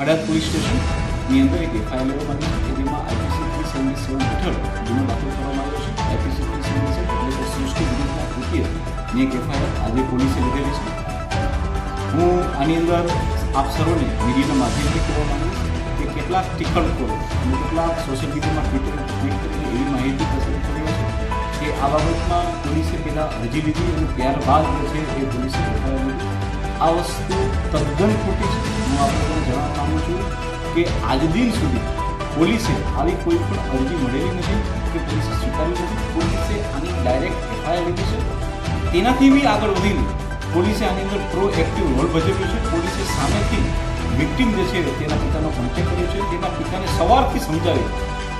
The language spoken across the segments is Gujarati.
હડાદ પોલીસ સ્ટેશનની અંદર એક એફઆઈઆર લેવામાં જેમાં આઈપીસી થ્રી સેવન્ટી સેવન હેઠળ ગુનો દાખલ કરવામાં આવ્યો છે. આઈપીસી થ્રી સેવન્ટી સેવન એટલે કે સૃષ્ટિ વિરુદ્ધના કૃત્યની એક એફઆઈઆર આજે પોલીસે લીધેલી છે. હું આની અંદર આપ સર્વને મીડિયાના માધ્યમથી કહેવા છું કે કેટલાક ટિકટખોરો અને કેટલાક સોશિયલ મીડિયામાં ટ્વિટર ટ્વીટ કરીને એવી માહિતી પસંદ કરી છે કે આ બાબતમાં પોલીસે પહેલાં અરજી લીધી અને ત્યારબાદ જે છે એ પોલીસે આ વસ્તુ તદ્દન ખોટી છે. આપણે જણાવવા માંગુ છું કે આજ દિન સુધી પોલીસે આવી કોઈ પણ અરજી મળેલી નથી કે પોલીસે સ્વીકારી નથી. પોલીસે આની ડાયરેક્ટ એફઆઈઆર લીધી છે. તેનાથી બી આગળ વધીને પોલીસે આની અંદર પ્રો એક્ટિવ રોલ ભજવ્યો છે. પોલીસે સામેથી વિક્ટિમ જે છે તેના પિતાનો કોન્ટેક્ટ કર્યો છે. તેના પિતાને સવારથી સમજાવી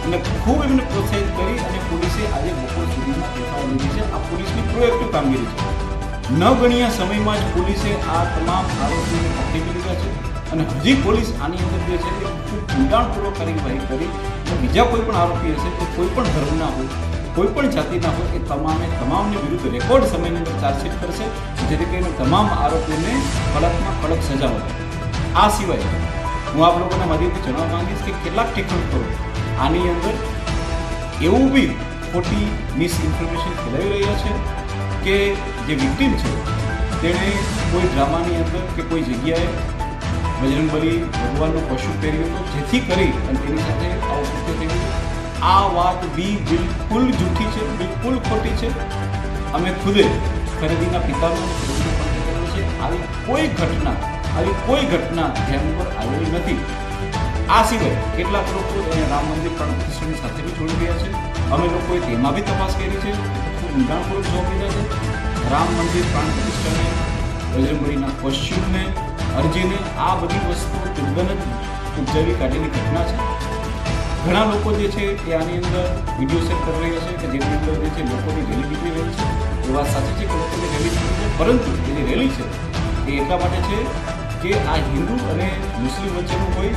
અને ખૂબ એમને પ્રોત્સાહિત કરી અને પોલીસે આજે બપોર સુધીમાં એફઆઈઆર લીધી છે. આ પોલીસની પ્રોએક્ટિવ કામગીરી છે. ન ગણ્યા સમયમાં જ પોલીસે આ તમામ આરોપીઓને પકડી લીધા છે. અને હજી પોલીસ આની અંદર જે છે તે ખૂબ ઊંડાણપૂર્વક કાર્યવાહી કરી અને બીજા કોઈ પણ આરોપી હશે કે કોઈ પણ ધર્મના હોય, કોઈ પણ જાતિના હોય, એ તમામે તમામની વિરુદ્ધ રેકોર્ડ સમયની અંદર ચાર્જશીટ કરશે, જેથી કરીને તમામ આરોપીઓને કડકમાં કડક સજા મળે. આ સિવાય હું આપ લોકોના માધ્યમથી જણાવવા માંગીશ કે કેટલાક ટિકટખોરો આની અંદર એવું બી ખોટી મિસ ઇન્ફોર્મેશન ફેલાવી રહ્યા છે કે જે વિક્ટીમ છે, તેણે કોઈ ડ્રામાની અંદર કે કોઈ જગ્યાએ બજરંગબલી ભગવાનનું પશુ પહેર્યું હતું જેથી કરી અને તેની સાથે આવું કૃત્ય થયું આ વાત બી બિલકુલ જૂઠી છે, બિલકુલ ખોટી છે. અમે ખુદે ખરીદીના પિતાનું કરેલો છે. આવી કોઈ ઘટના, આવી કોઈ ઘટના ધ્યાન ઉપર આવેલી નથી. આ સિવાય કેટલાક લોકો એને રામ મંદિર પ્રાણ સાથે બી જોડી રહ્યા છે. અમે લોકોએ તેમાં બી તપાસ કરી છે. ખૂબ ઊંડાણપૂર્વક જવાબ મળ્યા છે. રામ મંદિર પ્રાણ પ્રતિષ્ઠાને બજરંગબલીના પશ્ચિમને અરજીને આ બધી વસ્તુઓ તદ્દન જ ઉપજાવી કાઢેલી ઘટના છે. ઘણા લોકો જે છે એ આની અંદર વીડિયો શેર કરી રહ્યા છે કે જેની અંદર જે છે લોકોની રેલી નીકળી રહી છે. એ વાત સાચી છે કે લોકોની રેલી નીકળી છે? પરંતુ એ જે રેલી છે એ એટલા માટે છે કે આ હિન્દુ અને મુસ્લિમ વચ્ચેનું કોઈ,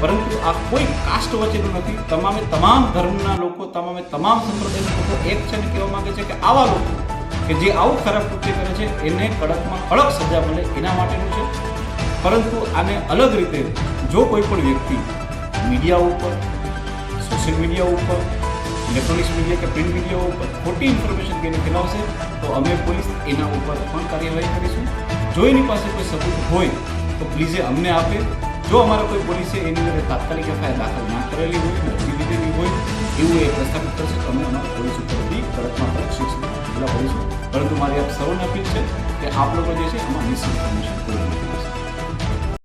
પરંતુ આ કોઈ કાસ્ટ વચ્ચેનું નથી. તમામે તમામ ધર્મના લોકો, તમામે તમામ સંપ્રદાયના લોકો એક છે ને કહેવા માંગે છે કે આવા લોકો કે જે આવું ખરાબ કૃત્ય કરે છે, એને કડકમાં કડક સજા મળે એના માટેનું છે. પરંતુ આને અલગ રીતે જો કોઈ પણ વ્યક્તિ મીડિયા ઉપર, સોશિયલ મીડિયા ઉપર, ઇલેક્ટ્રોનિક્સ મીડિયા કે પ્રિન્ટ મીડિયા ઉપર ખોટી ઇન્ફોર્મેશન તેને ફેલાવશે, તો અમે પોલીસ એના ઉપર પણ કાર્યવાહી કરીશું. જો એની પાસે કોઈ સબૂત હોય, તો પ્લીઝે અમને આપે. જો અમારા કોઈ પોલીસે એની અંદર તાત્કાલિક એફઆઈઆર દાખલ ના કરેલી હોય અરજી લીધેલી હોય, એવું એ પ્રસ્થાપિત કરશે, તો અમે અમારા પોલીસ ઉપરથી કડકમાં કડક શિક્ષણ પગલાં ભરીશું. પરંતુ મારી આપ સૌને અપીલ છે કે આપ લોકો જે છે એમાં મિસઇન્ફોર્મેશન કોઈ